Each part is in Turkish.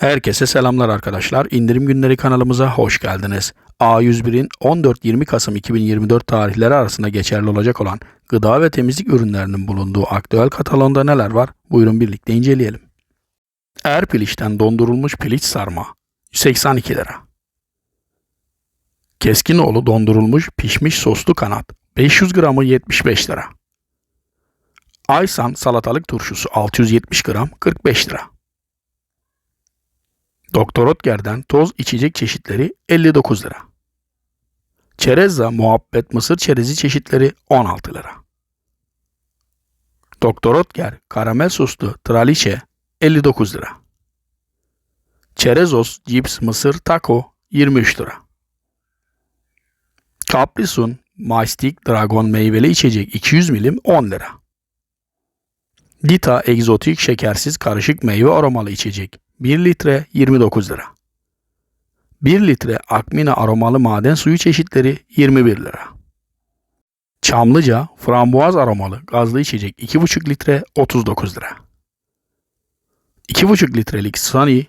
Herkese selamlar arkadaşlar. İndirim günleri kanalımıza hoş geldiniz. A101'in 14-20 Kasım 2024 tarihleri arasında geçerli olacak olan gıda ve temizlik ürünlerinin bulunduğu aktüel katalonda neler var? Buyurun birlikte inceleyelim. Erpiliş'ten dondurulmuş piliç sarma 182 lira. Keskinoğlu dondurulmuş pişmiş soslu kanat 500 gramı 75 lira. Aysan salatalık turşusu 670 gram 45 lira. Doktor Otger'den toz içecek çeşitleri 59 lira. Çerezza muhabbet mısır çerezi çeşitleri 16 lira. Doktor Otger karamel soslu traliçe 59 lira. Çerezos cips mısır taco 23 lira. Caprisun Maistik Dragon meyveli içecek 200 milim 10 lira. Dita egzotik şekersiz karışık meyve aromalı içecek 1 litre 29 lira. 1 litre Akmina aromalı maden suyu çeşitleri 21 lira. Çamlıca frambuaz aromalı gazlı içecek 2,5 litre 39 lira. 2,5 litrelik Sunny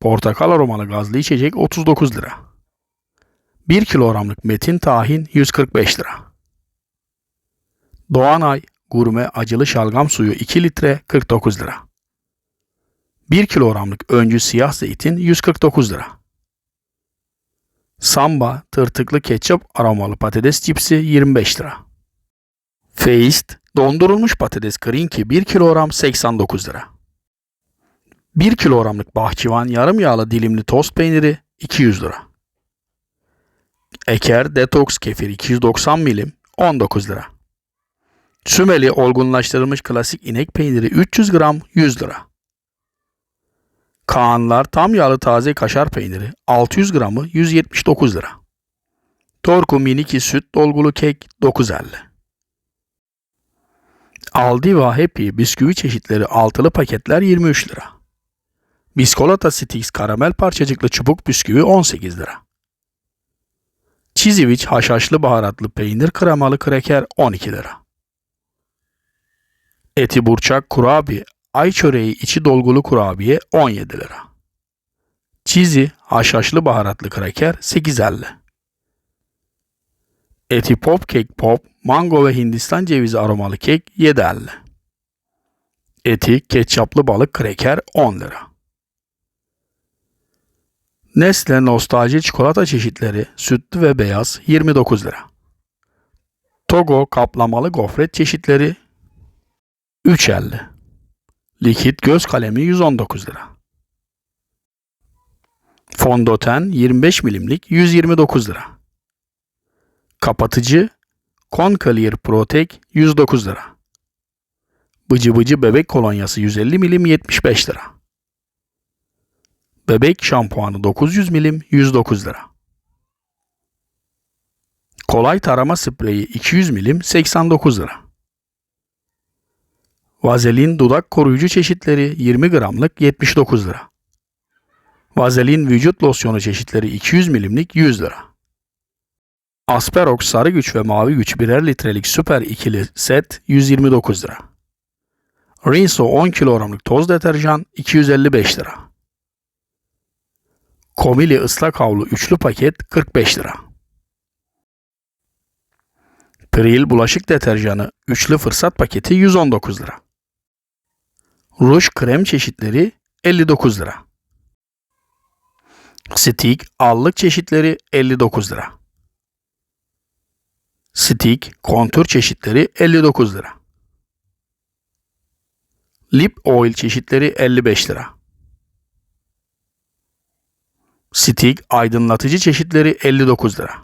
portakal aromalı gazlı içecek 39 lira. 1 kilogramlık metin tahin 145 lira. Doğanay gurme acılı şalgam suyu 2 litre 49 lira. 1 kilogramlık öncü siyah zeytin 149 lira. Samba tırtıklı ketçap aromalı patates cipsi 25 lira. Feist dondurulmuş patates krinki 1 kilogram 89 lira. 1 kilogramlık bahçıvan yarım yağlı dilimli tost peyniri 200 lira. Eker detoks kefir 290 milim 19 lira. Sümeli olgunlaştırılmış klasik inek peyniri 300 gram 100 lira. Kaanlar tam yağlı taze kaşar peyniri 600 gramı 179 lira. Torku miniki süt dolgulu kek 9.50. Aldiva Happy bisküvi çeşitleri altılı paketler 23 lira. Biskolata Sticks karamel parçacıklı çubuk bisküvi 18 lira. Çiziviç haşhaşlı baharatlı peynir kremalı kreker 12 lira. Eti burçak kurabiye Ay çöreği içi dolgulu kurabiye 17 lira. Çizi haşhaşlı baharatlı kraker 8.50. Eti pop kek pop, mango ve hindistan cevizi aromalı kek 7.50. Eti ketçaplı balık kreker 10 lira. Nestle nostalji çikolata çeşitleri sütlü ve beyaz 29 lira. Togo kaplamalı gofret çeşitleri 3.50. Likit göz kalemi 119 lira. Fondöten 25 milimlik 129 lira. Kapatıcı Conclear Protec 109 lira. Bıcı bıcı bebek kolonyası 150 milim 75 lira. Bebek şampuanı 900 milim 109 lira. Kolay tarama spreyi 200 milim 89 lira. Vazelin dudak koruyucu çeşitleri 20 gramlık 79 lira. Vazelin vücut losyonu çeşitleri 200 milimlik 100 lira. Asperox sarı güç ve mavi güç birer litrelik süper ikili set 129 lira. Rinso 10 kilogramlık toz deterjan 255 lira. Komili ıslak havlu üçlü paket 45 lira. Pril bulaşık deterjanı üçlü fırsat paketi 119 lira. Ruj krem çeşitleri 59 lira. Stick allık çeşitleri 59 lira. Stick kontür çeşitleri 59 lira. Lip oil çeşitleri 55 lira. Stick aydınlatıcı çeşitleri 59 lira.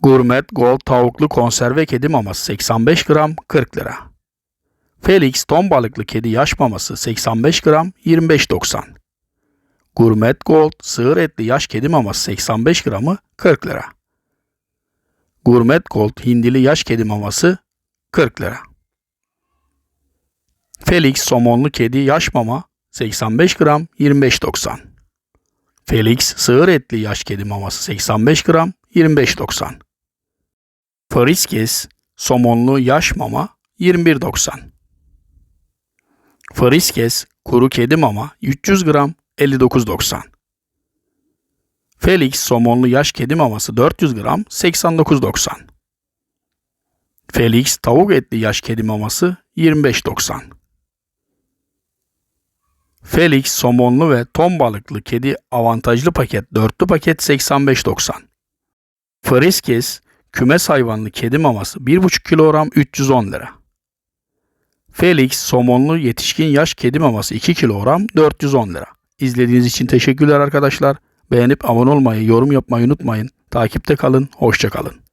Gourmet Gold tavuklu konserve kedi maması 85 gram 40 lira. Felix ton balıklı kedi yaş maması 85 gram 25.90. Gourmet Gold sığır etli yaş kedi maması 85 gramı 40 lira. Gourmet Gold hindili yaş kedi maması 40 lira. Felix somonlu kedi yaş mama 85 gram 25.90. Felix sığır etli yaş kedi maması 85 gram 25.90. Friskes somonlu yaş mama 21.90. Friskes Kuru kedi mama 300 gram 59.90. Felix somonlu yaş kedi maması 400 gram 89.90. Felix tavuk etli yaş kedi maması 25.90. Felix somonlu ve ton balıklı kedi avantajlı paket dörtlü paket 85.90. Friskies kümes hayvanlı kedi maması 1,5 kilogram 310 lira. Felix somonlu yetişkin yaş kedi maması 2 kilogram 410 lira. İzlediğiniz için teşekkürler arkadaşlar. Beğenip abone olmayı, yorum yapmayı unutmayın. Takipte kalın, hoşça kalın.